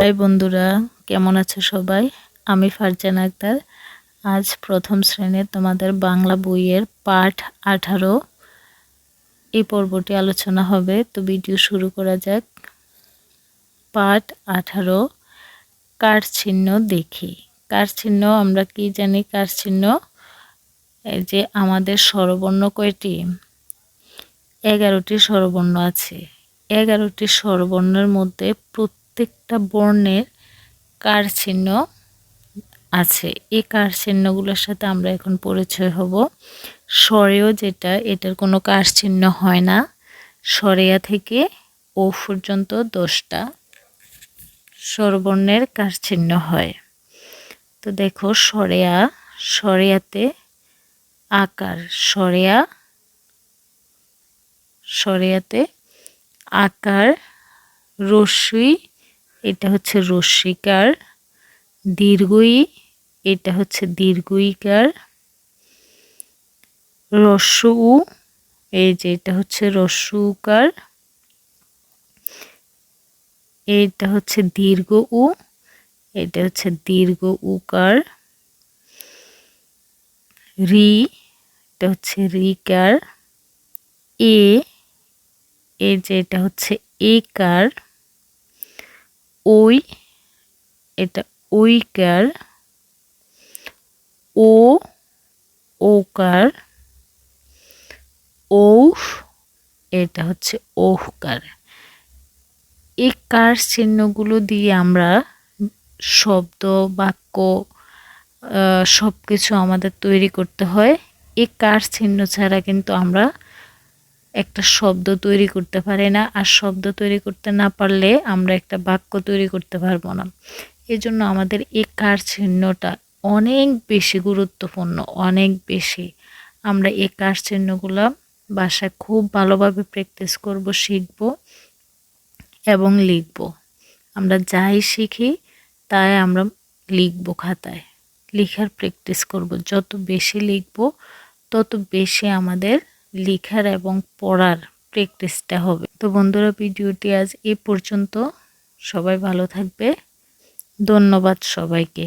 High বন্ধুরা, কেমন আছে সবাই? আমি ফারজান আক্তার। আজ প্রথম শ্রেণির তোমাদের বাংলা বইয়ের পাঠ আঠারো। এই পর্বটি আলোচনা হবে, তো ভিডিও শুরু করা যাক। পাঠ আঠারো, কার চিহ্ন দেখি। কার চিহ্ন আমরা কি জানি কার চিহ্ন যে আমাদের স্বরবর্ণ কয়টি? এগারোটি স্বরবর্ণ আছে। এগারোটি স্বরবর্ণের মধ্যে প্রত্যেকটা বর্ণের কার চিহ্ন আছে। এই কার চিহ্নগুলোর সাথে আমরা এখন পরিচয় হব। স্বরেও যেটা, এটার কোনো কার চিহ্ন হয় না। সরেয়া থেকে ও পর্যন্ত দশটা স্বরবর্ণের কার চিহ্ন হয়। তো দেখো সরেয়া সরেয়াতে আকার সরেয়া সরেয়াতে আকার, রশ্মি এটা হচ্ছে রশ্মিকার। দীর্ঘই, এটা হচ্ছে দীর্ঘইকার। রস্য উ এই যে এটা হচ্ছে রস্য উকার এটা হচ্ছে দীর্ঘ উ এটা হচ্ছে দীর্ঘ উকার রি, এটা হচ্ছে রিকার। এ, এই যে এটা হচ্ছে এ কার ওই, এটা ওইকার ও, ওকার ঔফ এটা হচ্ছে ওহকার। এই কার চিহ্নগুলো দিয়ে আমরা শব্দ, বাক্য সব কিছু আমাদের তৈরি করতে হয় এই কার চিহ্ন ছাড়া কিন্তু আমরা একটা শব্দ তৈরি করতে পারি না, আর শব্দ তৈরি করতে না পারলে আমরা একটা বাক্য তৈরি করতে পারব না। এজন্য আমাদের এই কার চিহ্নটা অনেক বেশি গুরুত্বপূর্ণ, অনেক বেশি। আমরা এই কার চিহ্নগুলো বাসায় খুব ভালোভাবে প্র্যাকটিস করব, শিখব এবং লিখব। আমরা যাই শিখি, তাই আমরা লিখব খাতায়। লেখার প্র্যাকটিস করব। যত বেশি লিখব, তত বেশি আমাদের লেখার এবং পড়ার প্র্যাকটিসটা হবে। তো বন্ধুরা, ভিডিওটি আজ এ পর্যন্ত। সবাই ভালো থাকবে। ধন্যবাদ সবাইকে।